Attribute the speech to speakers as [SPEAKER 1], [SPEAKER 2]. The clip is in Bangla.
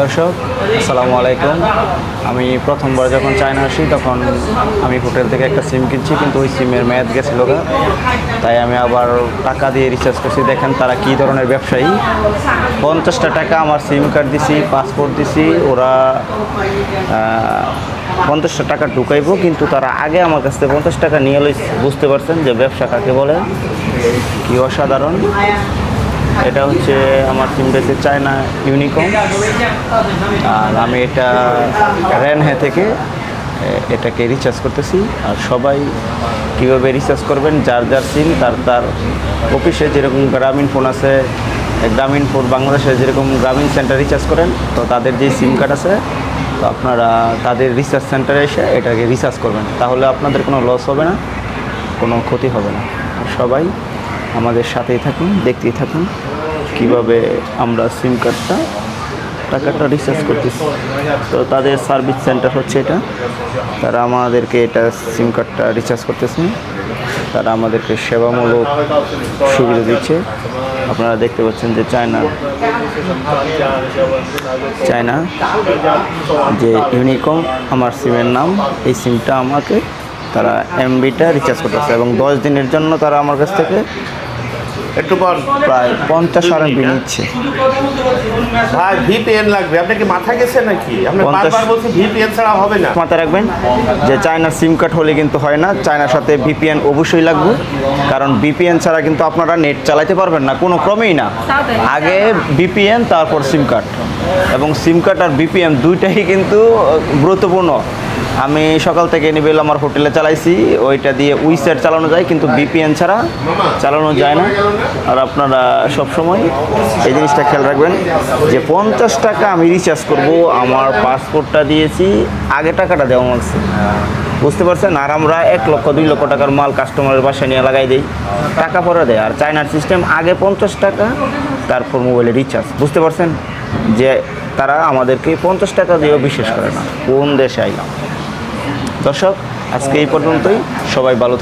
[SPEAKER 1] দর্শক, আসসালামু আলাইকুম। আমি প্রথমবার যখন চায়না আসি, তখন আমি হোটেল থেকে একটা সিম কিনছি, কিন্তু ওই সিমের মেয়াদ গেছিল গা। তাই আমি আবার টাকা দিয়ে রিচার্জ করছি। দেখেন তারা কী ধরনের ব্যবসায়ী। পঞ্চাশটা টাকা আমার সিম কার্ড দিছি পাসপোর্ট দিছি, ওরা পঞ্চাশটা টাকা ঢুকাইবো, কিন্তু তারা আগে আমার কাছ থেকে পঞ্চাশ টাকা নিয়ে বুঝতে পারছেন যে ব্যবসা কাকে বলে? কি অসাধারণ। এটা হচ্ছে আমার সিমটা হচ্ছে চায়না ইউনিকম আর আমি এটা র্যানহে থেকে এটাকে রিচার্জ করতেছি। আর সবাই কীভাবে রিচার্জ করবেন, যার যার সিম তার তার অফিসে যেরকম গ্রামীণ ফোন আছে গ্রামীণ ফোন বাংলাদেশে যেরকম গ্রামীণ সেন্টার রিচার্জ করেন, তো তাদের যে সিম কার্ড আছে, তো আপনারা তাদের রিচার্জ সেন্টারে এসে এটাকে রিচার্জ করবেন। তাহলে আপনাদের কোনো লস হবে না, কোনো ক্ষতি হবে না। সবাই আমাদের সাথেই থাকুন, দেখতেই থাকুন কীভাবে আমরা সিম কার্ডটা টাকাটা রিচার্জ করতেছি। তো তাদের সার্ভিস সেন্টার হচ্ছে এটা। তারা আমাদেরকে এটা সিম কার্ডটা রিচার্জ করতেছে। তারা আমাদেরকে সেবামূলক সুবিধা দিচ্ছে। আপনারা দেখতে পাচ্ছেন যে চায়না চায়না যে ইউনিকম, আমার সিমের নাম, এই সিমটা আমাকে তারা এমবিটা রিচার্জ করতেছে এবং দশ দিনের জন্য তারা আমার কাছ থেকে
[SPEAKER 2] একটু কর
[SPEAKER 1] প্রায় পঞ্চাশ আর এমবি নিচ্ছে
[SPEAKER 2] ভাই ভিপিএন লাগবে। আপনি কি মাথা গেছে নাকি? আপনি বারবার বলছি ভিপিএন ছাড়া হবে না।
[SPEAKER 1] মাথায় রাখবেন? যে চায়নার সিম কার্ড হলে কিন্তু হয় না। চায়নার সাথে ভিপিএন অবশ্যই লাগবে। কারণ ভিপিএন ছাড়া কিন্তু আপনারা নেট চালাতে পারবেন না। কোনো ক্রমেই না। আগে ভিপিএন তারপর সিম কার্ড। এবং সিম কার্ড আর ভিপিএন দুইটাই কিন্তু গুরুত্বপূর্ণ। আমি সকাল থেকে নিবেল আমার হোটেলে চালাইছি, ওইটা দিয়ে উইসেট চালানো যায়, কিন্তু বিপিএন ছাড়া চালানো যায় না। আর আপনারা সবসময় এই জিনিসটা খেয়াল রাখবেন যে পঞ্চাশ টাকা আমি রিচার্জ করব, আমার পাসপোর্টটা দিয়েছি, আগে টাকাটা দেওয়া লাগছে বুঝতে পারছেন? আর আমরা এক লক্ষ, দুই লক্ষ টাকার মাল কাস্টমারের বাসায় নিয়ে লাগাই দিই, টাকা পরে দেয়। আর চায়নার সিস্টেম আগে পঞ্চাশ টাকা, তারপর মোবাইলে রিচার্জ বুঝতে পারছেন? যে তারা আমাদেরকে পঞ্চাশ টাকা দিয়েও বিশ্বাস করে না। কোন দেশে আইলাম? দর্শক আজকে এই পর্যন্তই সবাই ভালো।